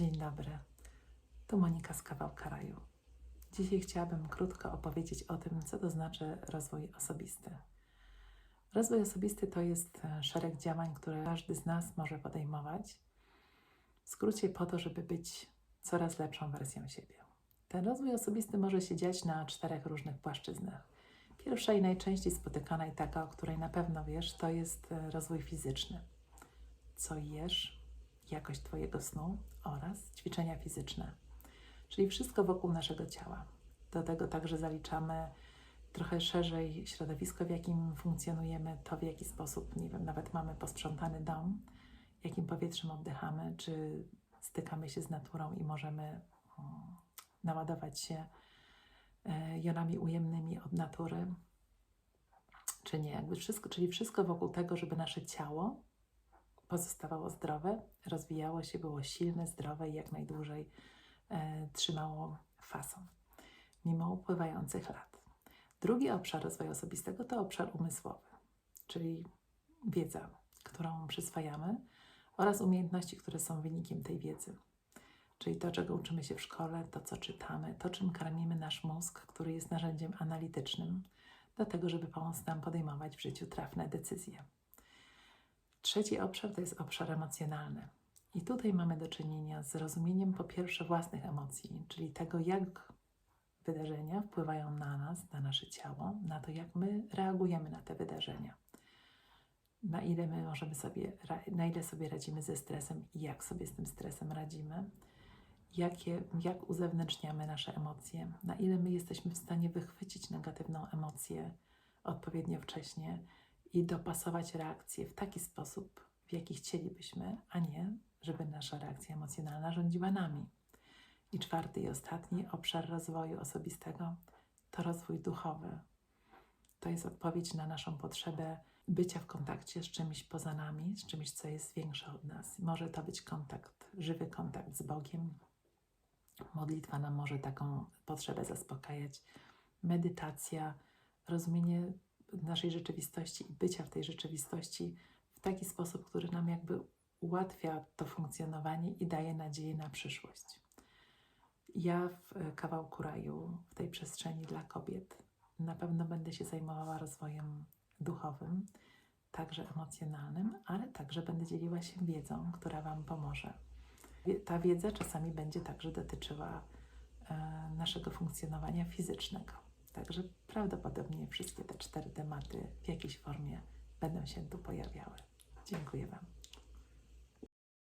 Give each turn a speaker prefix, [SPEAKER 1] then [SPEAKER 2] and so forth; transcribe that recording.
[SPEAKER 1] Dzień dobry. Tu Monika z Kawałka Raju. Dzisiaj chciałabym krótko opowiedzieć o tym, co to znaczy rozwój osobisty. Rozwój osobisty to jest e, szereg działań, które każdy z nas może podejmować, w skrócie po to, żeby być coraz lepszą wersją siebie. Ten rozwój osobisty może się dziać na czterech różnych płaszczyznach. Pierwsza i najczęściej spotykana i taka, o której na pewno wiesz, to jest e, rozwój fizyczny. Co jesz, jakość Twojego snu oraz ćwiczenia fizyczne, czyli wszystko wokół naszego ciała. Do tego także zaliczamy trochę szerzej środowisko, w jakim funkcjonujemy, to w jaki sposób, nie wiem, nawet mamy posprzątany dom, jakim powietrzem oddychamy, czy stykamy się z naturą i możemy mm, naładować się e, jonami ujemnymi od natury, czy nie. Jakby wszystko, czyli wszystko wokół tego, żeby nasze ciało pozostawało zdrowe, rozwijało się, było silne, zdrowe i jak najdłużej e, trzymało fason, mimo upływających lat. Drugi obszar rozwoju osobistego to obszar umysłowy, czyli wiedza, którą przyswajamy oraz umiejętności, które są wynikiem tej wiedzy. Czyli to, czego uczymy się w szkole, to, co czytamy, to, czym karmimy nasz mózg, który jest narzędziem analitycznym do tego, żeby pomóc nam podejmować w życiu trafne decyzje. Trzeci obszar to jest obszar emocjonalny. I tutaj mamy do czynienia z rozumieniem po pierwsze własnych emocji, czyli tego, jak wydarzenia wpływają na nas, na nasze ciało, na to, jak my reagujemy na te wydarzenia. Na ile my możemy sobie, na ile sobie radzimy ze stresem i jak sobie z tym stresem radzimy, jakie, jak uzewnętrzniamy nasze emocje, na ile my jesteśmy w stanie wychwycić negatywną emocję odpowiednio wcześnie i dopasować reakcję w taki sposób, w jaki chcielibyśmy, a nie, żeby nasza reakcja emocjonalna rządziła nami. I czwarty i ostatni obszar rozwoju osobistego to rozwój duchowy. To jest odpowiedź na naszą potrzebę bycia w kontakcie z czymś poza nami, z czymś, co jest większe od nas. Może to być kontakt, żywy kontakt z Bogiem. Modlitwa nam może taką potrzebę zaspokajać. Medytacja, rozumienie naszej rzeczywistości i bycia w tej rzeczywistości w taki sposób, który nam jakby ułatwia to funkcjonowanie i daje nadzieję na przyszłość. Ja w e, kawałku raju, w tej przestrzeni dla kobiet, na pewno będę się zajmowała rozwojem duchowym, także emocjonalnym, ale także będę dzieliła się wiedzą, która Wam pomoże. Ta wiedza czasami będzie także dotyczyła e, naszego funkcjonowania fizycznego. Także prawdopodobnie wszystkie te cztery tematy w jakiejś formie będą się tu pojawiały. Dziękuję Wam.